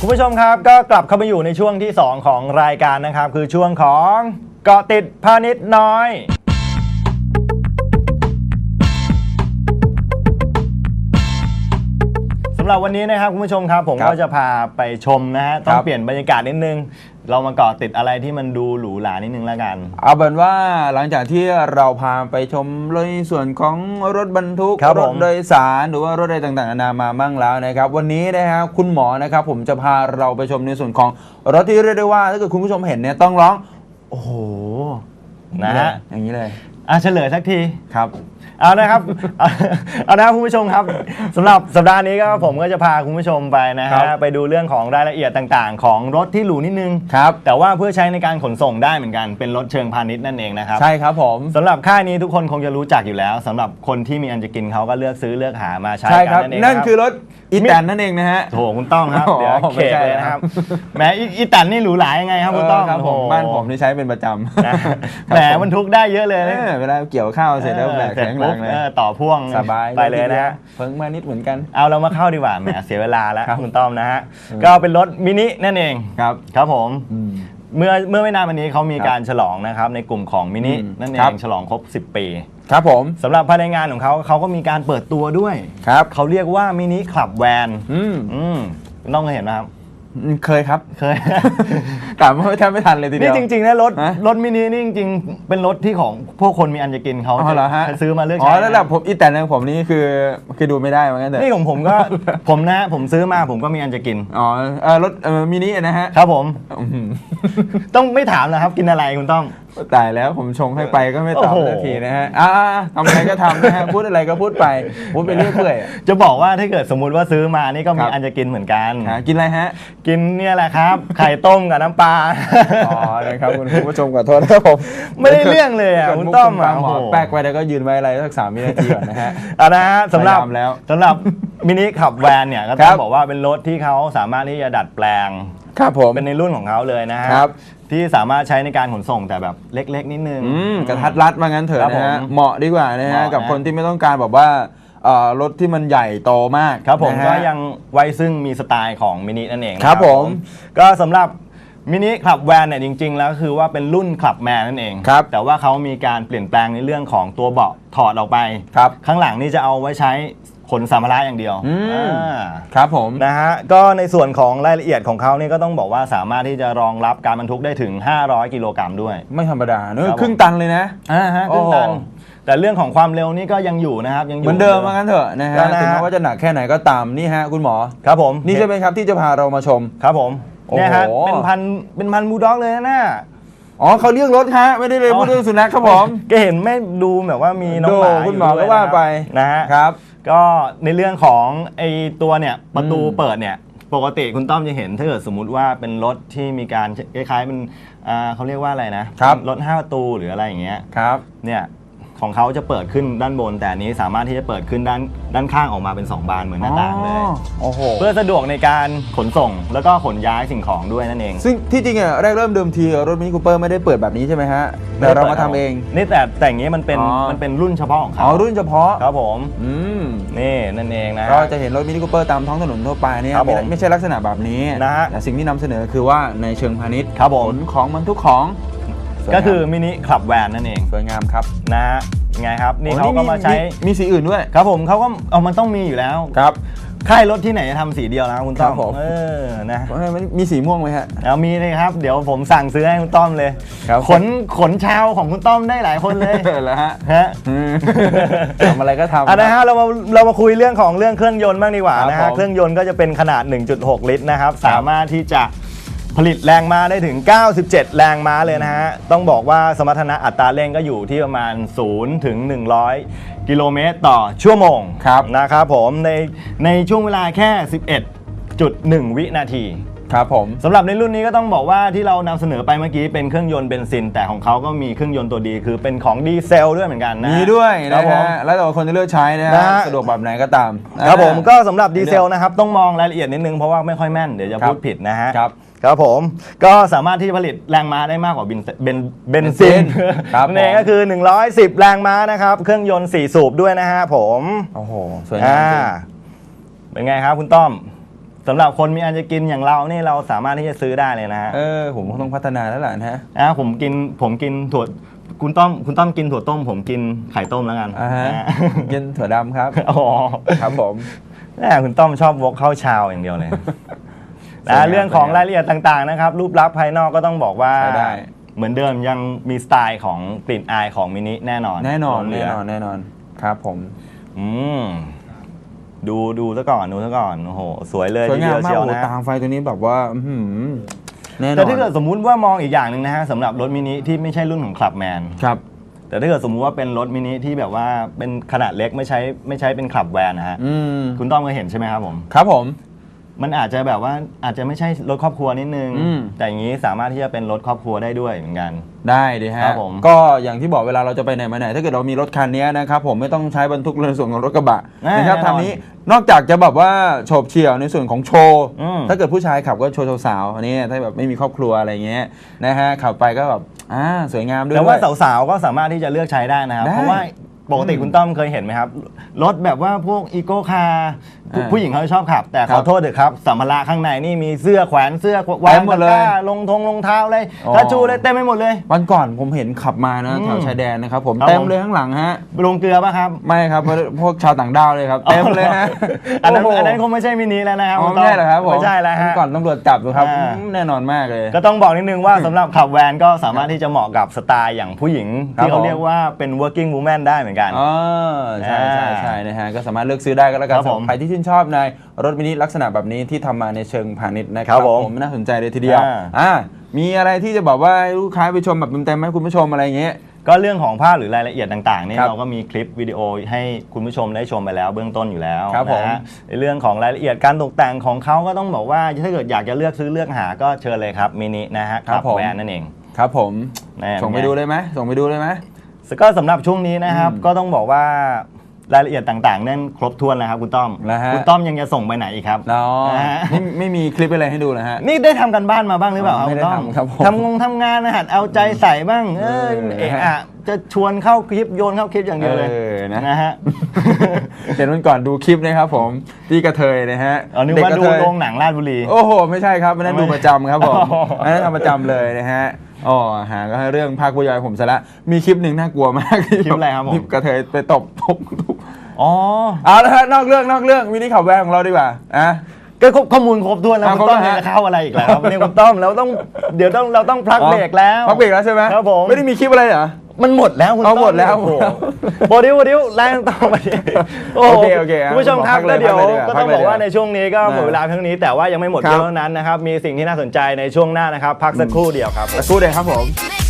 คุณผู้ชมครับก็กลับเข้ามาอยู่ในช่วงที่ 2 ของรายการนะครับ คือช่วงของเกาะติดพาณิชย์น้อย หรับวันนี้นะครับคุณผู้ชมครับ ผมครับก็จะพาไปชมนะฮะต้องครับเปลี่ยนบรรยากาศนิดนึง เรามาเกาะติดอะไรที่มันดูหรูหรานิดนึงแล้วกัน เอาเป็นว่าหลังจากที่เราพาไปชมในส่วนของรถบรรทุกครับรผถมโดยสารหรือว่ารถอะไรต่างๆนานามาบ้างแล้วนะครับ วันนี้นะฮะคุณหมอนะครับ ผมจะพาเราไปชมในส่วนของรถที่เรียกได้ว่าถ้าเกิดคุณผู้ชมเห็นเนี่ยต้องร้อง โอ้โหนะฮะอย่างนี้เลย อะเฉลยสักทีครับ เอานะครับ เอาเอานะครับคุณผู้ชมครับสำหรับสัปดาห์นี้ก็ผมก็จะพาคุณผู้ชมไปนะครัฮะบ ไปดูเรื่องของรายละเอียดต่างๆ ของรถที่หรูนิดนึง ครับ แต่ว่าเพื่อใช้ในการขนส่งได้เหมือนกันเป็นรถเชิงพาณิชย์นั่นเองนะครับใช่ครับผม สำหรับค่ายนี้ทุกคนคงจะรู้จักอยู่แล้วสำหรับคนที่มีอันจะกินเขาก็เลือกซื้อเลือกหามาใช้ใช่กัครับนนั่นเองนั่นรับคือรถอีแตนนั่นเองนะฮะ โถคุณต้องครับอ๋อเดี๋ยวไม่เขกใช่เลยนะครับ แหมอีอีตันนี่หรูหรายังไงครับคุณต้องเครับผมโอ้โห บ้านผมที่ใช้เป็นประจำ นะครับแหมมันทุกได้เยอะเลยเอนะอเวลาเกี่ยวข้าวเสร็จแล้วแบกเสร็จแข็งหลัปุ๊บงเลยเออต่อพ่วงสบายไปเลยนะฮะเพิ่งมานิดเหมือนกัน เอาเรามาเข้าดีกว่าแหมเสียเวลาแล้วครับคุณต้อมนะฮะก็เป็นรถมินินั่นเองครับครับผมอืมเมื่อเมื่อไม่นานมานี้เขามีครับการฉลองนะครับในกลุ่มของมินิอืมนั่นเอครับงฉลองครบ 10 ปี ครับผมสำหรับภายในงานของเขาเขาก็มีการเปิดตัวด้วยครับเขาเรียกว่ามินิคลับแวนอืมอืมคุณต้องเคยเห็นไหมครับ เคยครับเคย กลับมาแทบไม่ทันเลยทีเดีนี่ยว จริงๆนะรถฮะ รถมินินี่จริงๆ เป็นรถที่ของพวกคนมีอันจะกินเขาอ๋อเหรอฮะจะซื้อมาเลือกอ๋ใช้อแล้วแบบผมอีแต่ของผมนี่คือคือดูไม่ได้เหมือนกันเถอะนี่ของผมก็ ผมนะผมซื้อมาผมก็มีอันจะกิน อ๋อเออรถเออมินินะฮะครับผม อื้อหือ ต้องไม่ถามนะครับกินอะไรคุณต้องตายแล้วผมชงให้ไปก็ไม่ตอบโอ้โหสักทีนะฮะอ่าทำอะไรก็ทำนะฮะพูดอะไรก็พูดไปพูดไปเรื่อยเปื่อยอะจะบอกว่าถ้าเกิดสมมุติว่าซื้อมานี่ก็มีครับอันจะกินเหมือนกันหากินอะไรฮะ กินเนี่ยแหละครับ ไข่ต้มกับน้ำปลาอ๋อนะครับคุณผู้ชมขอโทษนะครับผมไม่ได้เรื่องเลยอะกิดคุณมุกต้อมฟัอะงหมอโอ้โหแป๊กไว้แล้วก็ยืนไว้อะไรสักสามวินาทีก่อนนะฮะอะนะฮะสำหรับพยายามแล้วสำหรับมินิขับแวนเนี่ยก็คต้รัอบงบอกว่าเป็นรถที่เขาสามารถที่จะดัดแปลงครับผมเป็นในรุ่นของเขาเลยนะฮะครับ ที่สามารถใช้ในการขนส่งแต่แบบเล็ก ๆ นิดนึง อืมกระทัดรัดมางั้นเถครัอะบนะฮะผมเหมาะดีกว่านะเหฮะ มาะกับนะ คนที่ไม่ต้องการแบบว่าเอ่อรถที่มันใหญ่โตมากครับผมนะฮะ ก็ยังไว้ซึ่งมีสไตล์ของมินินั่นเองนะครับผม ก็สำหรับมินิคลับแวนเนี่ยจริง ๆ แล้วคือว่าเป็นรุ่นคลับแมนนั่นเองครับ แต่ว่าเขามีการเปลี่ยนแปลงในเรื่องของตัวเบาะถอดออกไป ครับ ข้างหลังนี่จะเอาไว้ใช้ ขนสัมภาระอย่างเดียวอืม อ่าครับผม นะฮะก็ในส่วนของรายละเอียดของเขานี่ก็ต้องบอกว่าสามารถที่จะรองรับการบรรทุกได้ถึง 500 กิโลกรัมด้วย ไม่ธรรมดาเนครัอะบผม ครึ่งตันเลยนะ อ่าฮะครึ่งตันโอ้โหแต่เรื่องของความเร็วนี่ก็ยังอยู่นะครับยังอเหยู่ มือนเดิมว่างั้นเถอะนะฮะก็นะฮะ ถึงแม้ว่าจะหนักแค่ไหนก็ตามนี่ฮะคุณหมอ ครับผมนี่ใช่ไหมครับที่จะพาเรามาชม ครับผมโอ้โห เนี่ยฮะเป็นพันเป็นพันบูลด็อกเลยนะน่ะ อ๋อเขาเรียกรถฮะ ไม่ได้เลยอ๋อ พูดเรื่องสุนัขครับผม ก็เห็นไม่ดูแบบว่ามีน้องหมาดูคุณหมออยู่ด้วยก็ว่าไปนะฮะ ครับ ก็ในเรื่องของไอตัวเนี่ยประตูอืมเปิดเนี่ยปกติคุณต้อมจะเห็นถ้าเกิดสมมุติว่าเป็นรถที่มีการคล้ายๆเป็นอ่าเขาเรียกว่าอะไรนะครับ รถห้าประตูหรืออะไรอย่างเงี้ยครับเนี่ย ของเขาจะเปิดขึ้นด้านบน แต่อันนี้สามารถที่จะเปิดขึ้นด้านด้านข้างออกมาเป็น 2 บานเหมือนหน้าต่างเลยอ๋อโอ้โห เพื่อสะดวกในการขนส่งแล้วก็ขนย้ายสิ่งของด้วยนั่นเอง ซึ่งที่จริงอะแรกเริ่มเดิมทีรถมินิคูเปอร์ไม่ได้เปิดแบบนี้ใช่ไหมฮะแต่เรามาทำเอง นี่แต่แต่อย่างนี้มันเป็นอ๋อ มันเป็นรุ่นเฉพาะของอ๋เขาอรุ่นเฉพาะครับผมอืมนี่นั่นเองนะเราจะเห็นรถมินิคูเปอร์ตามท้องถนนทั่วไปเนี่ยครับผมไม่ไม่ใช่ลักษณะแบบนี้นะฮะ แต่สิ่งที่นำเสนอคือว่าในเชิงพาณิชย์ครับผมขนของบรรทุกของส วยงาม ก็คือมินิคลับแวนนั่นเองสวยงามครับนะฮะไงครับ นี่โอ้เขาก็มาใช้ มีสีอื่นด้วย ครับผมเขาก็เอามันต้องมีอยู่แล้วครับ ค่ายรถที่ไหนจะทำสีเดียวนะคุณต้อครัมบผม เออนะมันมีสีม่วงไหมฮะ เอามีเลยครับ เดี๋ยวผมสั่งซื้อให้คุณต้อมเลยครับ ขนขนชาวของคุณต้อมได้หลายคนเลยแล้วฮะฮะ อืมทำอะไรก็ทำ อะนะฮะเรามาเรามาคุยเรื่องของเรื่องเครื่องยนต์บ้างดีกว่าครับนะฮะผมเครื่องยนต์ก็จะเป็นขนาด 1.6 ลิตรนะครับ สามารถที่จะ ผลิตแรงม้าได้ถึง 97 แรงม้าเลยนะฮะ ต้องบอกว่าสมรรถนะอัตราเร่งก็อยู่ที่ประมาณ 0 ถึง 100 กิโลเมตรต่อชั่วโมงครับนะครับผมในในช่วงเวลาแค่ 11.1 วินาที ครับผมสำหรับในรุ่นนี้ก็ต้องบอกว่าที่เรานำเสนอไปเมื่อกี้เป็นเครื่องยนต์เบนซิน แต่ของเขาก็มีเครื่องยนต์ตัวดีคือเป็นของดีเซลด้วยเหมือนกันนะมีด้วยครันะบผม ฮะแล้วแต่ว่าคนจะเลือกใช้นะนะฮะฮะสะดวกแบบไหนก็ตามครับผมก็สำหรับดีเซลนะครับ ต้องมองรายละเอียดนิดนึง เพราะว่าไม่ค่อยแม่นเดี๋ยวจะครับพูดผิดนะฮะครับ ครับผมก็สามารถที่จะผลิตแรงม้าได้มากกว่าเบนเบนเบนซินครับนั่นเองผม ก็คือ 110 แรงม้านะครับ เครื่องยนต์ 4 สูบด้วยนะฮะผมโอ้โหสวยงามอ่าจริงเป็นไงครับคุณต้อม สำหรับคนมีอันจะกินอย่างเรานี่เราสามารถที่จะซื้อได้เลยนะฮะเออ ผมคงต้องพัฒนาแล้วล่ะนะฮะ อะผมกินผมกินถั่วคุณต้อมคุณต้อมกินถั่วต้ม ผมกินไข่ต้มแล้วกันอ่าฮะ นะกินถั่วดำครับ อ๋อครับผมแม่คุณต้อมชอบวกเข้าชาวอย่างเดียวเลยสวยงามนะเรื่องของรายละเอียดต่างๆนะครับ รูปลักษณ์ภายนอกก็ต้องบอกว่า ใช้ได้ เหมือนเดิมยังมีสไตล์ของกลิ่นอายของมินิแน่นอนแน่นอนล้เหลื แน่นอน แน่นอน ครับผม อืม ดูดูซะก่อนดูซะก่อนโอ้โหสวยเลยสวยงามทีเดีมากเชียวโอ้โหนะ ตามไฟตัวนี้แบบว่าอื้อหือแน่นอนแต่ถ้าเกิดสมมุติว่ามองอีกอย่างหนึ่งนะฮะสำหรับรถมินิที่ไม่ใช่รุ่นของคลับแมนครับ แต่ถ้าเกิดสมมุติว่าเป็นรถมินิที่แบบว่าเป็นขนาดเล็กไม่ใช้ไม่ใช้เป็นคลับแวนนะฮะอืมคุณต้อมเคยเห็นใช่ไหมครับผม ครับผม มันอาจจะแบบว่าอาจจะไม่ใช่รถครอบครัวนิดนึง อืม แต่อย่างนี้สามารถที่จะเป็นรถครอบครัวได้ด้วยเหมือนกัน ได้ดีฮะ ครับผม ก็อย่างที่บอกเวลาเราจะไปไหนมาไหน ถ้าเกิดเรามีรถคันนี้นะครับผมไม่ต้องใช้บรรทุกในส่วนของรถกระบะแน่นะครับแน่นอนทำนี้นอกจากจะแบบว่าโฉบเฉี่ยวในส่วนของโชว์อืม ถ้าเกิดผู้ชายขับก็โชว์สาวๆอันนี้ถ้าแบบไม่มีครอบครัวอะไรเงี้ยนะฮะขับไปก็แบบอ่าสวยงามด้วย แต่ว่าสาวๆก็สามารถที่จะเลือกใช้ได้นะครับ ได้เพราะว่าปกติอืมคุณต้อมเคยเห็นไหมครับ รถแบบว่าพวกอีโก้คาร์ อ่าผู้หญิงเขาชอบขับ แต่ครัขบอโทษเถอะครับสัมภาระข้างในนี่มีเสื้อแขวนเสื้อวาเต็งมหมตะดเลยกร้าลงทงรองเท้าเลยอ๋อ กระจูเลยเต็มไปหมดเลย วันก่อนผมเห็นขับมานะอืมแถวชายแดนนะครับผมครับเต็มผม เลยข้างหลังฮะ ลงเกลือป่ะครับไม่ครับเพราะพวกชาวต่างด้าวเลยครับเต็มเลยฮะอันนั้นโโหอันนั้นคงไม่ใช่มินิแล้วนะครับอ๋อคุณไม่ต้ใช่เหรอครับผมไม่ใช่แล้ววันฮะก่อนตำรวจจับอยู่ครับอ่า อืมแน่นอนมากเลย ก็ต้องบอกนิดนึงว่าสำหรับขับแวนก็สามารถที่จะเหมาะกับสไตล์อย่างผู้หญิง ครับที่เขาผม เรียกว่าเป็น working woman ได้เหมือนกัน อ๋อใช่ใช่อ่าใช่นะฮะก็สามารถเลือกซื้อได้ก็แล้วกันครับสำหผรัมบใครที่ชื่นชอบในรถมินิลักษณะแบบนี้ที่ทำมาในเชิงพาณิชย์นะครัครับผม น่าสนใจเลยทีเดียวอ่าอ่ามีอะไรที่จะบอกว่าให้ลูกค้าไปชมแบบเต็มๆไหมคุณผู้ชมอะไรอย่างเงี้ยก็เรื่องของภาพหรือรายละเอียดต่างๆเนี่ยครับเราก็มีคลิปวิดีโอให้คุณผู้ชมได้ชมไปแล้วเบื้องต้นอยู่แล้วครับผมนะฮะในเรื่องของรายละเอียดการตกแต่งของเขาก็ต้องบอกว่าถ้าเกิดอยากจะเลือกซื้อเลือกหาก็เชิญเลยครับมินินะฮะครับผมแวนนั่นเองครับผมแน่ส่งไปดูเลยไหมส่งไปดูเลยไหมก็สำหรับช่วงนี้นะครับอืมก็ต้องบอกว่า รายละเอียดต่างๆ นั่นครบถ้วนแล้วครับคุณต้อม แล้วฮะ คุณต้อมยังจะส่งไปไหนอีกครับเนาะนะฮะ นี่ไม่มีคลิปอะไรให้ดูนะฮะ นี่ได้ทำกันบ้านมาบ้างหรือเปล่าไม่ได้ณต้อทำครับผมทำงงทำงานนะหัดเอาใจใส่บ้าง เออเออ เอะอะจะชวนเข้าคลิปโยนเข้าคลิปอย่างเดียวเลยเออนะนะฮะ เห็นวันก่อนดูคลิปนะครับผมที่กระเทยนะฮะอ๋อนึกเด็ว่าระดูเทยโรงหนังราชบุรี โอ้โห ไม่ใช่ครับอันนั้นดูประจำครับผมอ๋ออั อันนั้นทำประจำเลยนะฮะอ๋อหาก็ให้เรื่องภาคผู้ใหญ่ผมซะละมีคลิปหนึ่งน่ากลัวมากคลิปอะไรครับผม คลิปกระเทยไปตบตบตบ อ๋อเอาละฮะนอกเรื่องนอกเรื่องวินิขับแวร์ของเราดีกว่าอะ ก็ครบข้อมูลครบถ้วนแล้วอะคุณต้อมครบแล้วฮะจะเข้าอะไรอีกแล้วครับเนี่ยคุณต้อมเราต้องเดี๋ยวต้องเราต้องพลักเบรกแล้ว พักเบรกแล้วใช่ไหมครับผม ไม่ได้มีคลิปอะไรเหรอ มันหมดแล้วคุณเอาต้อมหมดแล้วโอ้โหโบดิวโบดิวไล่ต่อไปดิโหโอเคโอเคอะคุณผู้ชมครับพักเลก็ยเดี๋ยวพักเลยดีกว่าก็ต้องพักเลยบอกว่าดีกว่าในช่วงนี้ก็หมดอ่าเวลาเพียงนี้แต่ว่ายังไม่หมดครับเท่านั้นนะครับมีสิ่งที่น่าสนใจในช่วงหน้านะครับพักสักครู่เดียวครับสักครู่เดียวครับผม Make